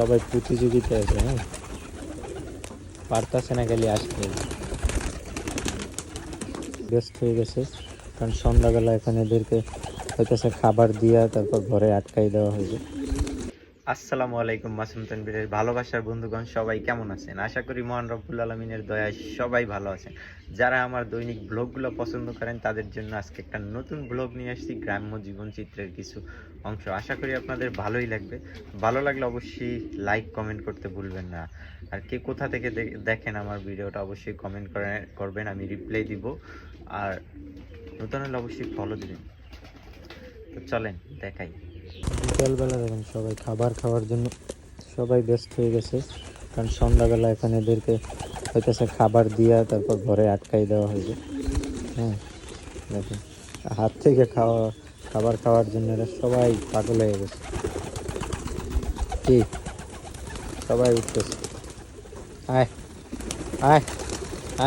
সবাই প্রতিযোগিতা আছে হ্যাঁ? পারতাছে না গেলে আসতে ব্যস্ত হয়ে গেছে, কারণ সন্ধ্যাবেলা এখানে এদেরকে হইতেছে খাবার দিয়া তারপর ঘরে আটকাই দেওয়া হয়েছে আসসালামু আলাইকুম, মাসুম তানবীরের ভালোবাসার বন্ধুগণ, সবাই কেমন আছেন? আশা করি মহান রব্বুল আলমিনের দয়ায় সবাই ভালো আছেন। যারা আমার দৈনিক ব্লগগুলো পছন্দ করেন, তাদের জন্য আজকে একটা নতুন ব্লগ নিয়ে আসছি, গ্রাম্য জীবনচিত্রের কিছু অংশ। আশা করি আপনাদের ভালোই লাগবে। ভালো লাগলে অবশ্যই লাইক কমেন্ট করতে ভুলবেন না। আর কে কোথা থেকে দেখেন আমার ভিডিওটা, অবশ্যই কমেন্ট করে করবেন, আমি রিপ্লাই দিব। আর নতুন হলে অবশ্যই ফলো দিবেন। তো চলেন, দেখাই। বিকালবেলা দেখেন সবাই খাবার খাওয়ার জন্য সবাই ব্যস্ত হয়ে গেছে। কারণ সন্ধ্যাবেলা এখানে এদেরকে হইতেছে খাবার দিয়া তারপর ঘরে আটকাই দেওয়া হয়েছে। হ্যাঁ দেখেন। হাত থেকে খাওয়া, খাবার খাওয়ার জন্য এরা সবাই পাগল হয়ে গেছে। কি? সবাই উঠতেছে। আয় আয়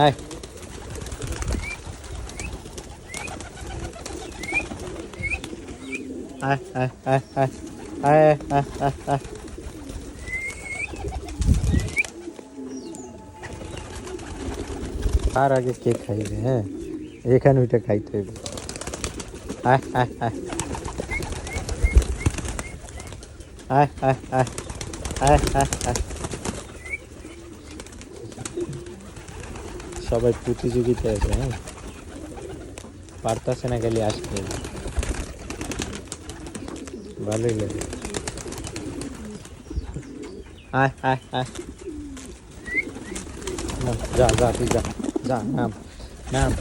আয়। আয় আয় আয় আয় আয় আয় আয় আয় আর আগে কে খাইবে হ্যাঁ এখানে ওইটা খাইতে হইবে আয় আয় আয় আয় আয় আয় আয় আয় আয় সবাই প্রতিযোগিতায় আছে হ্যাঁ পারতাছে না খালি আসতে ভালোই লাগে। আয় আয় আয়। যা যা তুই যা। যা নাম নাম।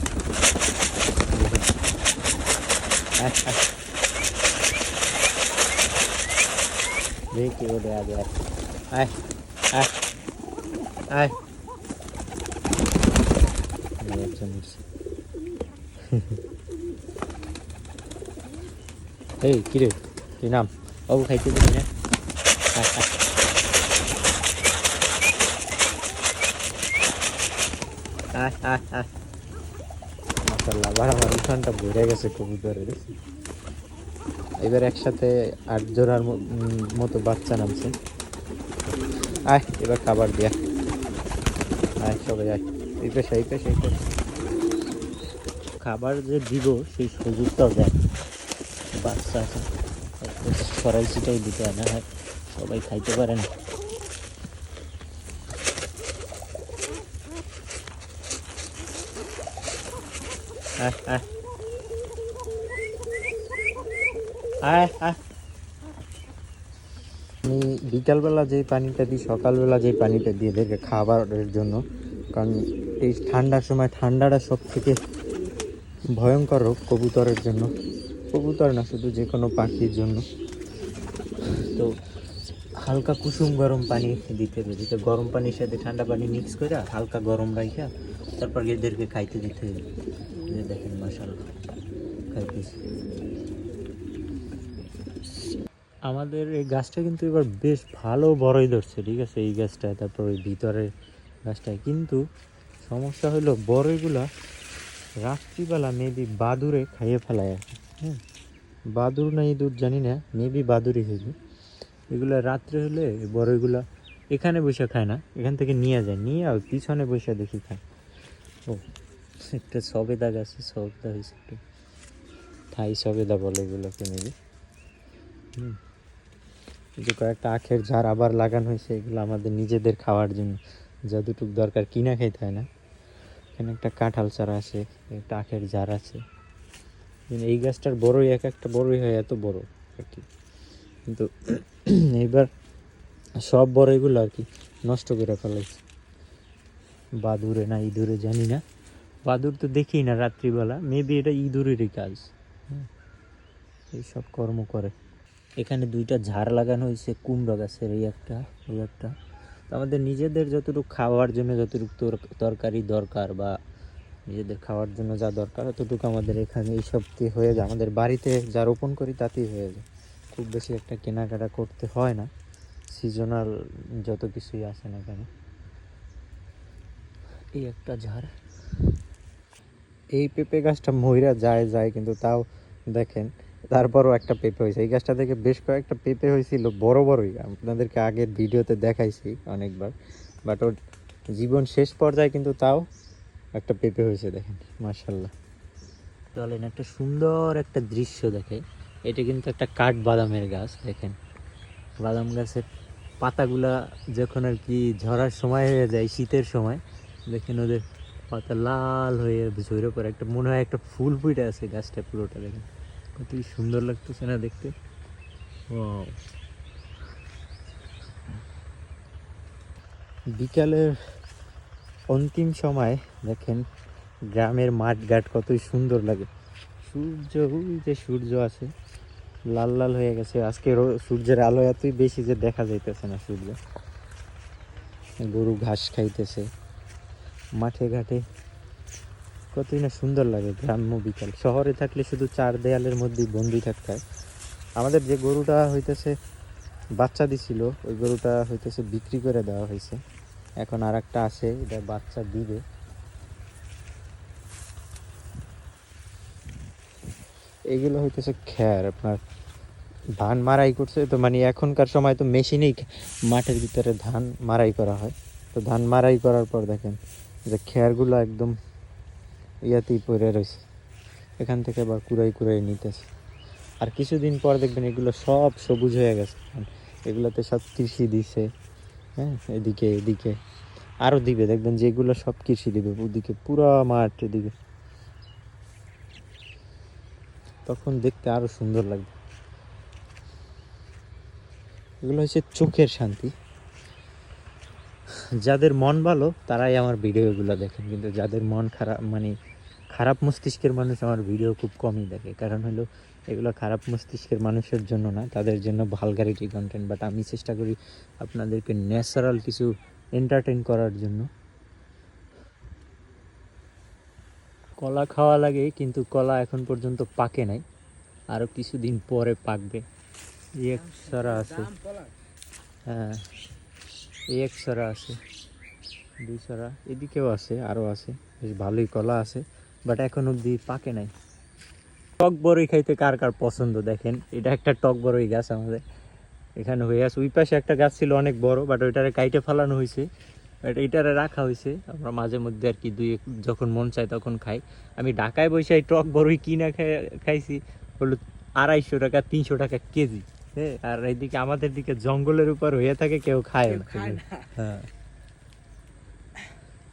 আয় আয়। দেখি ওরে আগে আয়। আয় আয় พี่น้องโอ้ใครกินตรงนี้อ่ะอ่ะอ่ะมาสลาบ้า আমার উঠানটা ভরে গেছে কবুতরের এবার একসাথে আট জোড়ার মতো বাচ্চা নামছে আয় এবার খাবার দিয়া আয় সবাই আয় এই পেশা এই পেশা এই পেশা খাবার যে দিব সেই সুযোগটাও দেয় বাচ্চা আছে সরাই ছিটাই দিতে হয়, না হয় সবাই খাইতে পারে না। আয় আয়। আয় আয়। আমি বিকালবেলা যে পানিটা দিই, সকালবেলা যে পানিটা দিয়ে এদেরকে খাবারের জন্য, কারণ এই ঠান্ডার সময় ঠান্ডাটা সব থেকে ভয়ঙ্কর রোগ কবুতরের জন্য। কবুতর না, শুধু যে কোনো পাখির জন্য। তো হালকা কুসুম গরম পানি দিতে হবে, দিতে গরম পানির সাথে ঠান্ডা পানি মিক্স করে হালকা গরম রাখা তারপর এদেরকে খাইতে দিতে হবে। দেখেন মশাল খাইতেছে। আমাদের এই গাছটা কিন্তু এবার বেশ ভালো বড়ই ধরছে, ঠিক আছে? এই গাছটায় তারপর ওই ভিতরে গাছটায় কিন্তু সমস্যা হলো, বড়ইগুলা রাত্রিবেলা মেবি বাদুরে খাইয়ে ফেলায় হ্যাঁ বাদুর না ইঁদুর জানি না মেবি বাদুরই হইবে। এগুলো রাত্রে হলে এই বড়ইগুলা এখানে বসে খায় না, এখান থেকে নিয়ে যায়, নিয়ে আর পিছনে বসে দেখি খায়। ও, একটা সবেদা গাছে, সবেদা হয়েছে একটু। থাই সবেদা বলে এগুলোকে মেবি হুম। যে কয়েকটা আখের ঝাড় আবার লাগানো হয়েছে এগুলো আমাদের নিজেদের খাওয়ার জন্য। যতটুকু দরকার কিনা খাইতে হয় না। এখানে একটা কাঁঠাল চারা আছে, একটা আখের ঝাড় আছে। এই গাছটার বড়ই এক একটা বড়ই হয়, এত বড় আর কি। কিন্তু এইবার সব বড়ইগুলো আর কি নষ্ট করে ফেলাইছে। বাদুরে না ইঁদুরে, জানি না। বাদুর তো দেখি না রাত্রিবেলা মেবি এটা ইঁদুরেরই কাজ। এইসব কর্ম করে। এখানে দুইটা ঝাড় লাগানো হয়েছে, কুমড়ো গাছের এই একটা ওই একটা। আমাদের নিজেদের যতটুকু খাওয়ার জন্য যতটুকু তর- তরকারি দরকার বা নিজেদের খাওয়ার জন্য যা দরকার ততটুকু আমাদের এখানে এইসব দিয়ে হয়ে যায়। আমাদের বাড়িতে যা রোপণ করি তাতেই হয়ে যায়। খুব বেশি একটা কেনাকাটা করতে হয় না। সিজনাল যত কিছুই আসে না কেন। এই একটা ঝাড়। এই পেঁপে গাছটা মহিরা যায় যায়, কিন্তু তাও দেখেন, তারপরও একটা পেঁপে হয়েছে। এই গাছটা থেকে বেশ কয়েকটা পেঁপে হয়েছিল, বড় বড়ই। আপনাদেরকে আগের ভিডিওতে দেখাইছি অনেকবার, বাট ওর জীবন শেষ পর্যায়ে কিন্তু তাও একটা পেঁপে হয়েছে দেখেন মার্শাল্লাহ চলেন একটা সুন্দর একটা দৃশ্য দেখে। এটা কিন্তু একটা কাঠ বাদামের গাছ, দেখেন। বাদাম গাছের পাতাগুলা যখন আর কি ঝরার সময় হয়ে যায়, শীতের সময়, দেখেন ওদের পাতা লাল হয়ে ঝরে পড়ে। একটা মনে হয় একটা ফুল ফুটে আছে গাছটা পুরোটা, দেখেন। কতই সুন্দর লাগতেছে না দেখতে। Wow. বিকালের অন্তিম সময় দেখেন গ্রামের মাঠ ঘাট কতই সুন্দর লাগে। সূর্য যে সূর্য আছে, লাল লাল হয়ে গেছে। আজকে সূর্যের আলো এতই বেশি যে দেখা যাইতেছে না সূর্য। গরু ঘাস খাইতেছে। মাঠে ঘাটে কতই না সুন্দর লাগে গ্রাম্য বিকাল। শহরে থাকলে শুধু চার দেয়ালের মধ্যেই বন্দি থাকতে হয়। আমাদের যে গরুটা হইতেছে বাচ্চা দিছিল, ওই গরুটা হইতেছে বিক্রি করে দেওয়া হয়েছে। এখন আর একটা আছে, এটা বাচ্চা দিবে। এগুলো হইতেছে খ্যার আপনার ধান মারাই করছে, তো মানে এখনকার সময় তো মেশিনেই মাঠের ভিতরে ধান মারাই করা হয়। তো ধান মারাই করার পর দেখেন যে খ্যারগুলো একদম ইয়াতেই পড়ে রয়েছে। এখান থেকে আবার কুড়াই কুড়াই নিতেছে। আর কিছুদিন পর দেখবেন এগুলো সব সবুজ হয়ে গেছে। এগুলোতে সব কৃষি দিছে। হ্যাঁ এদিকে এদিকে। আরও দিবে, দেখবেন যেগুলো সব কৃষি দিবে, ওদিকে পুরো মাঠ এদিকে। তখন দেখতে আরও সুন্দর লাগবে। এগুলো হচ্ছে চোখের শান্তি। যাদের মন ভালো, তারাই আমার ভিডিওগুলো দেখেন। কিন্তু যাদের মন খারাপ মানে খারাপ মস্তিষ্কের মানুষ আমার ভিডিও খুব কমই দেখে। কারণ হলো, এগুলো খারাপ মস্তিষ্কের মানুষের জন্য না, তাদের জন্য ভালগারিটি কন্টেন্ট বাট আমি চেষ্টা করি আপনাদেরকে ন্যাচারাল কিছু এন্টারটেন করার জন্য। কলা খাওয়া লাগে কিন্তু কলা এখন পর্যন্ত পাকে নাই। আরও কিছুদিন পরে পাকবে। এক সরা আছে। হ্যাঁ এক সরা আছে। দুই সরা। এদিকেও আছে আরও আছে। বেশ ভালোই কলা আছে। বাট এখন অবধি পাকে নাই। টক বড়ই খাইতে কার কার পছন্দ দেখেন। এটা একটা টক বড়ই গাছ আমাদের। এখানে হয়ে আছে। ওই পাশে একটা গাছ ছিল অনেক বড় বাট ওইটারে কাইটে ফেলানো হয়েছে বাট এইটারে রাখা হয়েছে আমরা মাঝে মধ্যে আর কি দুই এক- যখন মন চায় তখন খাই। আমি ঢাকায় বসে এই টক বড়ই কিনা খাই- খাইছি। হলো আড়াইশো টাকা তিনশো টাকা কেজি। হ্যাঁ আর এইদিকে আমাদের দিকে জঙ্গলের উপর হয়ে থাকে কেউ খায় না। হ্যাঁ।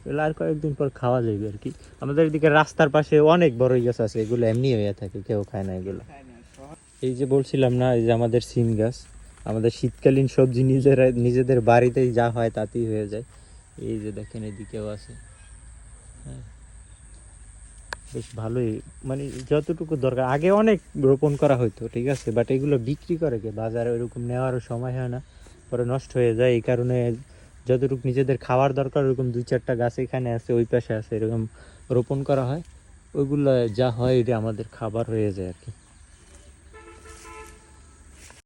এগুলো আর কয়েকদিন পর খাওয়া যাবে আর কি। আমাদের এদিকে রাস্তার পাশে অনেক বড়ই গাছ আছে, এগুলো এমনি হয়ে থাকে, কেউ খায় না এগুলো। এই যে বলছিলাম না, এই যে আমাদের সিম গাছ, আমাদের শীতকালীন সবজি নিজেরা, নিজেদের বাড়িতেই যা হয় তাতেই হয়ে যায়। এই যে দেখেন এদিকেও আছে। হ্যাঁ। বেশ ভালোই মানে যতটুকু দরকার, আগে অনেক রোপণ করা হতো ঠিক আছে বাট এগুলো বিক্রি করে কে? বাজারে ওইরকম নেওয়ারও সময় হয় না, পরে নষ্ট হয়ে যায়, এই কারণে যতটুকু নিজেদের খাওয়ার দরকার, ওরকম দুই চারটা গাছ এখানে আছে, ওই পাশে আছে, এরকম রোপণ করা হয়। ওইগুলো যা হয়, এটা আমাদের খাবার হয়ে যায় আর কি।